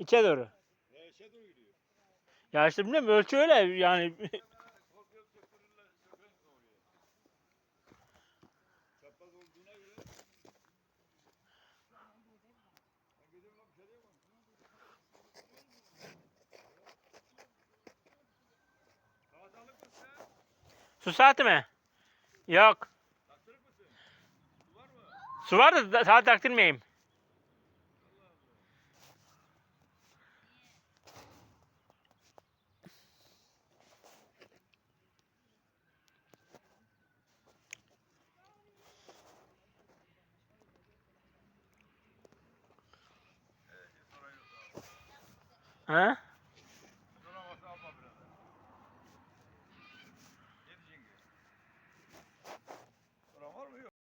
İçe doğru. İşe doğru gidiyor. Ya işte bilmiyorum ölçü öyle yani. Su saati mi? Yok. Su var da saat taktırmayayım. ಹಾಂ